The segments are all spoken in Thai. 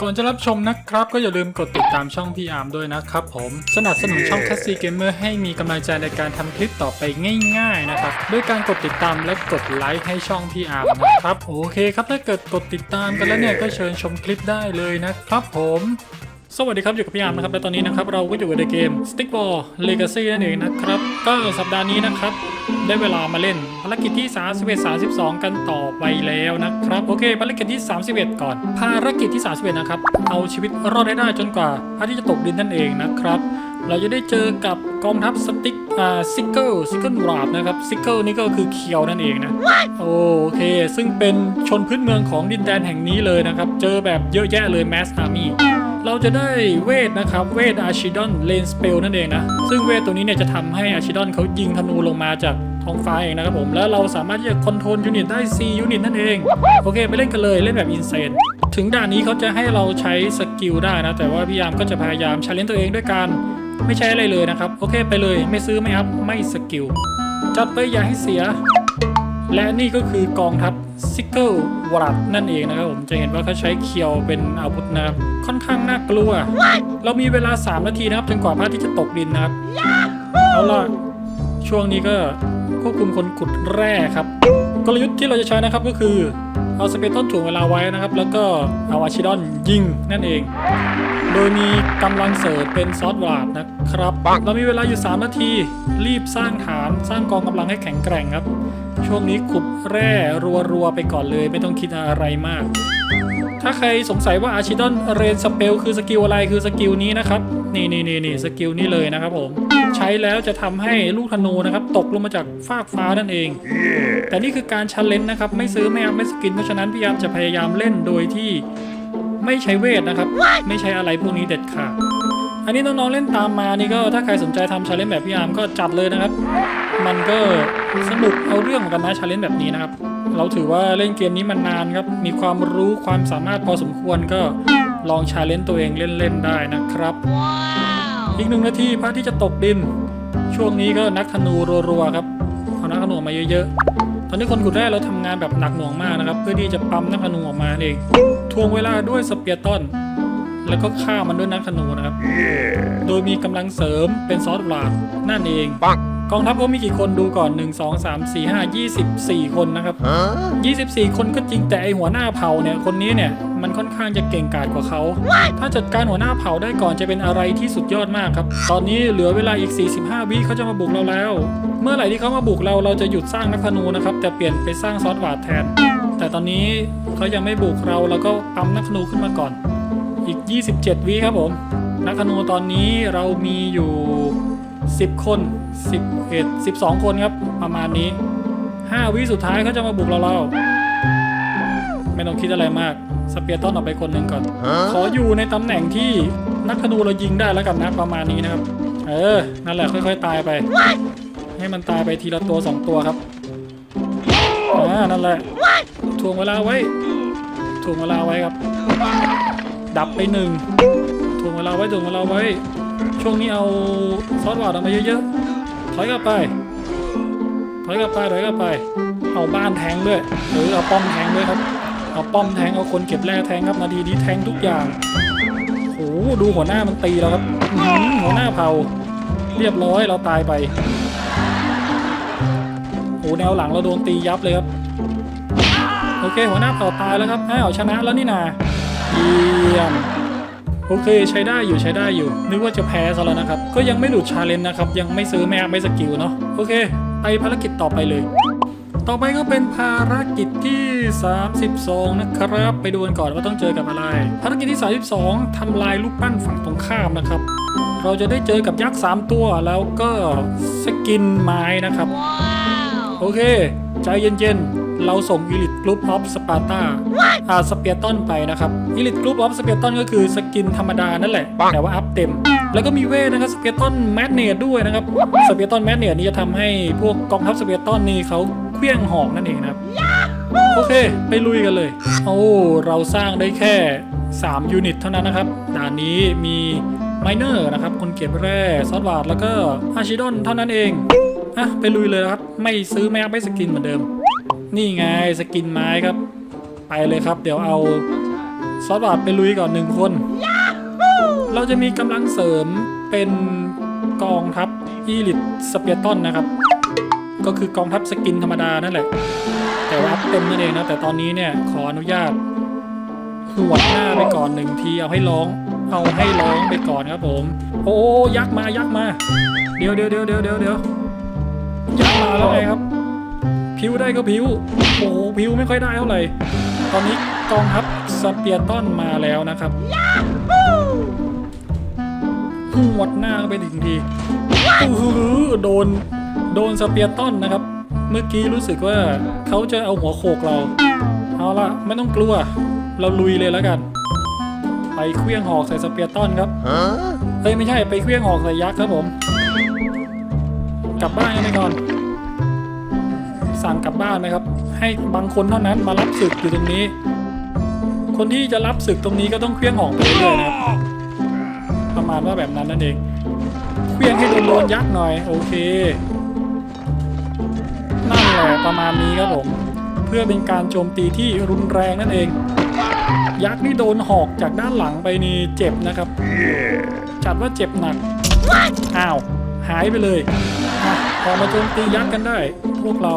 ก่อนจะรับชมนะครับ ก็อย่าลืมกดติดตามช่องพี่อาร์มด้วยนะครับผม สนับสนุนช่องแคสซีเกมเมอร์ให้มีกำลังใจในการทำคลิปต่อไปง่ายๆนะครับด้วยการกดติดตามและกดไลค์ให้ช่องพี่อาร์มนะครับโอเคครับถ้าเกิดกดติดตามกันแล้วเนี่ยก็เชิญชมคลิปได้เลยนะครับผม สวัสดีครับ อยู่กับพี่อาร์มนะครับ และตอนนี้นะครับ เราก็อยู่ในเกม Stickball Legacy นั่นเองนะครับ ก็สัปดาห์นี้นะครับ ได้เวลามาเล่นภารกิจที่ 31 32 กันต่อไปแล้วนะครับ โอเคภารกิจที่ 31 ก่อน ภารกิจที่ 31 นะครับ เอาชีวิตรอดได้ได้จนกว่าพระที่จะตกดินนั่นเองนะครับ เราจะได้เจอกับกองทัพสติ๊กอ่าซิกเกิลซิกเกิลราบนะครับซิกเกิลนี่ก็คือเคียวนั่นเองนะโอเค ซึ่งเป็นชนพื้นเมืองของดินแดนแห่งนี้เลยนะครับ เจอแบบเยอะแยะเลยแมสอาร์มี่ เราจะได้เวทนะครับเวทอาชิดอนเลนสเปลนั่นเองนะ ซึ่งเวทตัวนี้เนี่ยจะทำให้อาชิดอนเขายิงธนูลงมาจากท้องฟ้าเองนะครับผม แล้วเราสามารถที่จะคอนโทรลยูนิตได้4ยูนิตนั่นเอง โอเค ไปเล่นกันเลยเล่นแบบอินเซนถึงด่านนี้เขาจะให้เราใช้สกิลได้นะ แต่ว่าพี่ยามก็จะพยายามชาเลนตัวเองด้วยการไม่ใช้อะไรเลยนะครับ โอเคไปเลยไม่ซื้อไม่อัพไม่สกิลจัดไปอย่าให้เสีย และนี่ก็คือกองทัพ ซิกเกิลวรัดนั่นเองนะครับผมจะเห็นว่าเขาใช้เคียวเป็นอาวุธนะครับค่อนข้างน่ากลัว เรามีเวลา 3 นาทีนะครับจนกว่าพระอาทิตย์จะตกดินนะครับเอาล่ะช่วงนี้ก็ควบคุมคนขุดแร่ครับ กลยุทธ์ที่เราจะใช้นะครับก็คือเอาสเปรต้นถ่วงเวลาไว้นะครับ แล้วก็เอาอาชิดอนยิงนั่นเอง โดยมีกำลังเสริมเป็นซอสวาดนะครับ เรามีเวลาอยู่ 3 นาที รีบสร้างฐานสร้างกองกำลังให้แข็งแกร่งครับ ช่วงนี้ขุดแร่รัวๆไปก่อนเลยไม่ต้องคิดอะไรมาก ถ้าใครสงสัยว่าอาชิดอนเรนสเปลคือสกิลอะไรคือสกิลนี้นะครับ นี่นี่นี่นี่สกิลนี้เลยนะครับผม ใช้แล้วจะทำให้ลูกธนูนะครับ ตกลงมาจากฟากฟ้านั่นเองแต่นี่คือการชันเลนนะครับ ไม่ซื้อไม่อัพไม่สกินเพราะฉะนั้นพยายามจะพยายามเล่นโดยที่ไม่ใช้เวทนะครับไม่ใช้อะไรพวกนี้เด็ดขาด อันนี้น้องๆเล่นตามมานี่ก็ถ้าใครสนใจทำชาเลนจ์แบบพี่อาร์มก็จัดเลยนะครับ มันก็สนุกเอาเรื่องเหมือนกันนะชาเลนจ์แบบนี้นะครับ เราถือว่าเล่นเกมนี้มันนานครับ มีความรู้ความสามารถพอสมควรก็ลองชาเลนจ์ตัวเองเล่นๆได้นะครับ อีกหนึ่งนาทีพระที่จะตกดิน ช่วงนี้ก็นักธนูรัวๆครับเอานักธนูมาเยอะๆ ตอนนี้คนขุดแร่เราทำงานแบบหนักหน่วงมากนะครับ เพื่อที่จะปั๊มนักธนูออกมาเองทวงเวลาด้วยสเปียร์ต้น แล้วก็ฆ่ามันด้วยนักธนูนะครับ โดยมีกำลังเสริมเป็นซอสหลาดนั่นเองปังกองทัพเขามีกี่คนดูก่อน 1 2 3 4 5 24 คนนะครับ 24 คนก็จริงแต่ไอหัวหน้าเผ่าเนี่ยคนนี้เนี่ยมันค่อนข้างจะเก่งกาจกว่าเขา ถ้าจัดการหัวหน้าเผ่าได้ก่อนจะเป็นอะไรที่สุดยอดมากครับ ตอนนี้เหลือเวลาอีก 45 วิเขาจะมาบุกเราแล้ว เมื่อไหร่ที่เขามาบุกเราเราจะหยุดสร้างนักธนูนะครับแต่เปลี่ยนไปสร้างซอสหวาดแทน แต่ตอนนี้เขายังไม่บุกเราเราก็ปั๊มนักธนูขึ้นมาก่อน อีก 27 วิครับผม นักธนูตอนนี้เรามีอยู่ 10 คน 11 12 คนครับ ประมาณนี้ 5 วิสุดท้ายเขาจะมาบุกเราเราไม่ต้องคิดอะไรมาก สเปียร์ต้นออกไปคนหนึ่งก่อน ขออยู่ในตำแหน่งที่นักธนูเรายิงได้แล้วกันนะประมาณนี้นะครับ เออ นั่นแหละค่อยๆ ตายไป ให้มันตายไปทีละตัว 2 ตัวครับอ่านั่นแหละทวงเวลาไว้ทวงเวลาไว้ครับ ดับไปหนึ่งถ่วงเวลาไว้ถ่วงเวลาไว้ ช่วงนี้เอาซอสหวานออกมาเยอะๆถอยกลับไปถอยกลับไปถอยกลับไป เอาบ้านแทงด้วยหรือเอาป้อมแทงด้วยครับ เอาป้อมแทงเอาคนเก็บแร่แทงครับนาทีนี้แทงทุกอย่างโอ้โหดูหัวหน้ามันตีเราครับหัวหน้าเผาเรียบร้อยเราตายไปโอ้แนวหลังเราโดนตียับเลยครับ โอเคหัวหน้าเผาตายแล้วครับอ้าวชนะแล้วนี่นา เยี่ยมโอเคใช้ได้อยู่ใช้ได้อยู่ นึกว่าจะแพ้ซะแล้วนะครับ ก็ยังไม่หลุดชาเลนจ์นะครับ ยังไม่ซื้อแม่ไม่สกิลเนาะโอเค ไปภารกิจต่อไปเลย ต่อไปก็เป็นภารกิจที่ 32 นะครับ ไปดูกันก่อนว่าต้องเจอกับอะไร ภารกิจที่ 32ทำลายลูกปั้นฝั่งตรงข้ามนะครับ เราจะได้เจอกับยักษ์ 3 ตัวแล้วก็สกินไม้นะครับโอเค ใจเย็นๆ เราส่ง Elite Group of Sparta อ่า สเปียตันไปนะครับ Elite Group of Sparta ก็คือสกินธรรมดานั่นแหละปังแต่ว่าอัพเต็ม แล้วก็มีเวทนะครับสเปียตันแมกเนตด้วยนะครับสเปียตันแมกเนตนี่จะทำให้พวกกองทัพสเปียตันนี่เขาเคลื่องหอกนั่นเองนะครับโอเค ไปลุยกันเลย โอ้เราสร้างได้แค่ 3 ยูนิตเท่านั้นนะครับด่านนี้มีไมเนอร์นะครับ คนเก็บแร่ซอสวาดแล้วก็อาชิดอนเท่านั้นเองอะไปลุยเลยนะครับ ไม่ซื้อไม่อัพไม่สกินเหมือนเดิม นี่ไงสกินไม้ครับไป เลยครับ เดี๋ยวเอาซอสบาดไปลุยก่อนหนึ่งคน เราจะมีกำลังเสริมเป็นกองทัพอีลิทสเปียตอนนะครับ ก็คือกองทัพสกินธรรมดานั่นแหละ แต่ว่าอัพเต็มนั่นเองนะแต่ตอนนี้เนี่ยขออนุญาตหวดหน้าไปก่อนหนึ่งทีเอาให้ร้องเอาให้ร้องไปก่อนครับผม โอ้ยักษ์มายักษ์มา เดี๋ยวเดี๋ยวเดี๋ยวเดี๋ยวเดี๋ยวเดี๋ยวยักษ์มาแล้วไงครับพิวได้ก็พิว โอ้โหพิวไม่ค่อยได้เท่าไหร่ ตอนนี้กองทัพสเปียร์ตันมาแล้วนะครับหวดหน้าไปถึงทีอือโดนโดนสเปียร์ตันนะครับ เมื่อกี้รู้สึกว่าเขาจะเอาหัวโขกเรา เอาละไม่ต้องกลัว เราลุยเลยแล้วกัน ไปเคลี้ยงหอกใส่สเปียร์ตันครับเฮ้ยไม่ใช่ไปเคลี้ยงหอกใส่ยักษ์ครับผม กลับบ้านกันไปก่อน สั่งกลับบ้านนะครับ ให้บางคนเท่านั้นมารับศึกอยู่ตรงนี้ คนที่จะรับศึกตรงนี้ก็ต้องเคลี้ยงหอกไปเรื่อยๆนะครับประมาณว่าแบบนั้นนั่นเองเคลี้ยงให้โดนโดนยักษ์หน่อยโอเคนั่นแหละประมาณนี้ครับผมเพื่อเป็นการโจมตีที่รุนแรงนั่นเอง ยักษ์นี่โดนหอกจากด้านหลังไปนี่เจ็บนะครับ จัดว่าเจ็บหนักอ้าวหายไปเลยออกมาโจมตียักษ์กันได้ พวกเรา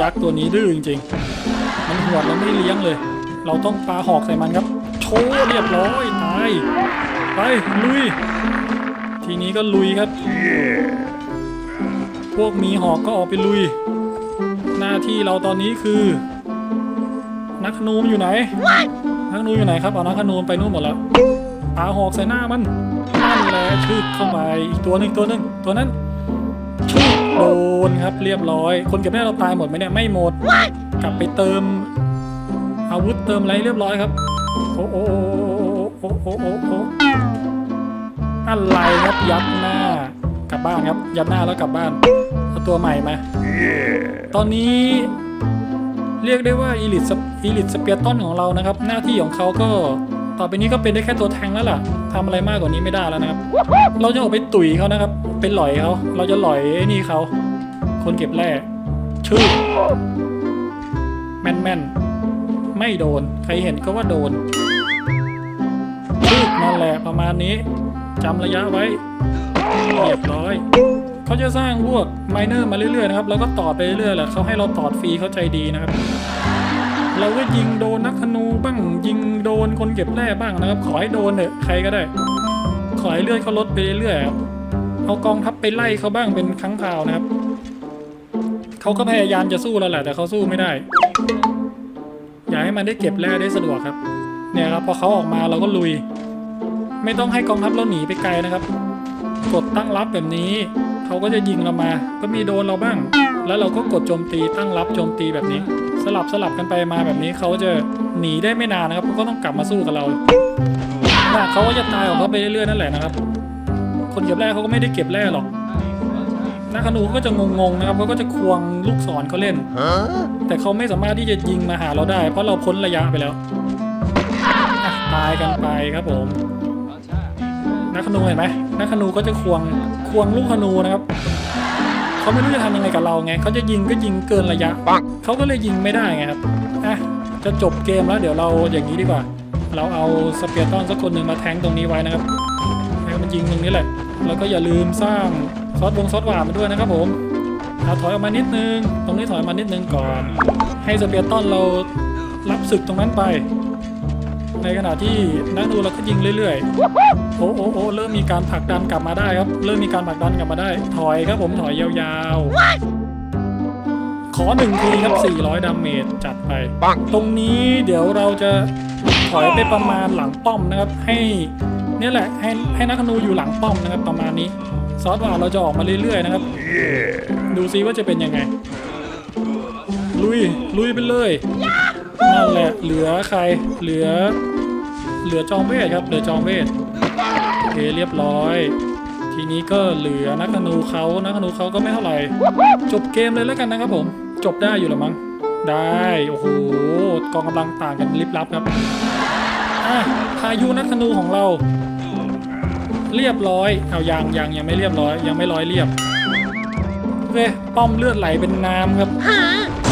ยักษ์ตัวนี้ดื้อจริงๆ มันหวดเราไม่เลี้ยงเลย เราต้องปาหอกใส่มันครับ โชว์เรียบร้อยตายไปลุย ทีนี้ก็ลุยครับ พวกมีหอกก็ออกไปลุย หน้าที่เราตอนนี้คือ นักขนูมอยู่ไหน นักขนูมอยู่ไหนครับ เอานักขนูมไปนู่นหมดแล้วปาหอกใส่หน้ามันนั่นแหละชึกเข้าไปอีกตัวหนึ่งตัวหนึ่งตัวนั้น โดนครับเรียบร้อย คนเก็บได้เราตายหมดไหมเนี่ยไม่หมด กลับไปเติม อาวุธเติมอะไรเรียบร้อยครับโอ้โอ้โอ้โอ้โอ้โอ้โอ้อะไรครับยัดหน้ากลับบ้านครับ ยัดหน้าแล้วกลับบ้านเอาตัวใหม่มาตอนนี้เรียกได้ว่าอีลิทอีลิทสเปียร์ตันของเรานะครับ หน้าที่ของเขาก็ ต่อไปนี้ก็เป็นได้แค่ตัวแทงแล้วล่ะทำอะไรมากกว่านี้ไม่ได้แล้วนะครับ เราจะออกไปตุ๋ยเขานะครับ เป็นหลอยเขา เราจะหลอยนี่เขา คนเก็บแร่ชื่อแม่นแม่นไม่โดน ใครเห็นก็ว่าโดนชื่อนั่นแหละประมาณนี้จำระยะไว้เรียบร้อยเขาจะสร้างพวกไมเนอร์มาเรื่อยๆนะครับ แล้วก็ต่อไปเรื่อยๆแหละเขาให้เราต่อฟรีเข้าใจดีนะครับ เราก็ยิงโดนนักธนูบ้างยิงโดนคนเก็บแร่บ้างนะครับ ขอให้โดนเถอะใครก็ได้ ขอให้เลือดเขาลดไปเรื่อยๆครับเอากองทัพไปไล่เขาบ้างเป็นครั้งคราวนะครับเขาก็พยายามจะสู้เราแหละแต่เขาสู้ไม่ได้ อยากให้มันได้เก็บแร่ได้สะดวกครับ เนี่ยครับพอเขาออกมาเราก็ลุย ไม่ต้องให้กองทัพเราหนีไปไกลนะครับ กดตั้งรับแบบนี้ เขาก็จะยิงเรามา ก็มีโดนเราบ้าง แล้วเราก็กดโจมตีตั้งรับโจมตีแบบนี้ สลับสลับกันไปมาแบบนี้เขาจะหนีได้ไม่นานนะครับเขาก็ต้องกลับมาสู้กับเราเขาก็จะตายของเขาไปเรื่อยๆนั่นแหละนะครับ คนเก็บแร่เขาก็ไม่ได้เก็บแร่หรอกนักขนูก็จะงงๆนะครับเขาก็จะควงลูกศรเขาเล่นแต่เขาไม่สามารถที่จะยิงมาหาเราได้ เพราะเราพ้นระยะไปแล้วตายกันไปครับผมนักขนูเห็นไหมนักขนูก็จะควง ควงลูกขนูนะครับเขาไม่รู้จะทำยังไงกับเราไงเขาจะยิงก็ยิงเกินระยะเขาก็เลยยิงไม่ได้ไงครับอะจะจบเกมแล้วเดี๋ยวเราอย่างนี้ดีกว่า เราเอาสเปียร์ตอนสักคนหนึ่งมาแทงตรงนี้ไว้นะครับให้มันยิงตรงนี้แหละแล้วก็อย่าลืมสร้างซอสวงซอสหวานมาด้วยนะครับผมเอาถอยออกมานิดนึง ตรงนี้ถอยออกมานิดนึงก่อน ให้สเปียร์ตอนเรารับศึกตรงนั้นไป ในขณะที่นักดูเราก็ยิงเรื่อยๆ โอ้โอ้โอ้เริ่มมีการผลักดันกลับมาได้ครับ เริ่มมีการผลักดันกลับมาได้ ถอยครับผมถอยยาวๆ ขอหนึ่งทีครับ 400ดาเมจจัดไป ตรงนี้เดี๋ยวเราจะถอยไปประมาณหลังป้อมนะครับ ให้นี่แหละให้ให้นักนูอยู่หลังป้อมนะครับประมาณนี้ ซอสว่าเราจะออกมาเรื่อยๆนะครับ ดูซิว่าจะเป็นยังไง ลุย ลุยไปเลยนั่นแหละ เหลือใคร เหลือ เหลือจอมเวทครับ เหลือจอมเวทโอเคเรียบร้อย ทีนี้ก็เหลือนักธนูเขานักธนูเขาก็ไม่เท่าไหร่ จบเกมเลยแล้วกันนะครับผม จบได้อยู่หรือมั้ง ได้ โอ้โห กองกำลังต่างกันลิบลับครับ อะพายุนักธนูของเรา เรียบร้อย เอายังยังยังไม่เรียบร้อย ยังไม่ร้อยเรียบโอเคป้อมเลือดไหลเป็นน้ำครับ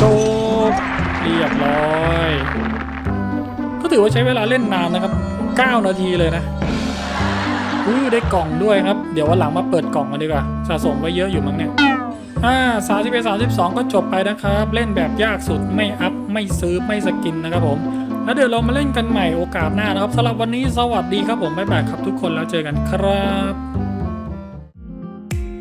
จบเรียบร้อยก็ ถือว่าใช้เวลาเล่นนานนะครับ 9 นาทีเลยนะอู้ได้กล่องด้วยครับ เดี๋ยววันหลังมาเปิดกล่องกันดีกว่า สะสมไว้เยอะอยู่มั้งเนี่ยอ่าสามสิบเอ็ดสามสิบสองก็จบไปนะครับ เล่นแบบยากสุดไม่อัพ ไม่ซื้อไม่สกินนะครับผม แล้วเดี๋ยวเรามาเล่นกันใหม่โอกาสหน้านะครับสำหรับวันนี้สวัสดีครับผมบ๊ายบายครับทุกคนแล้วเจอกันครับ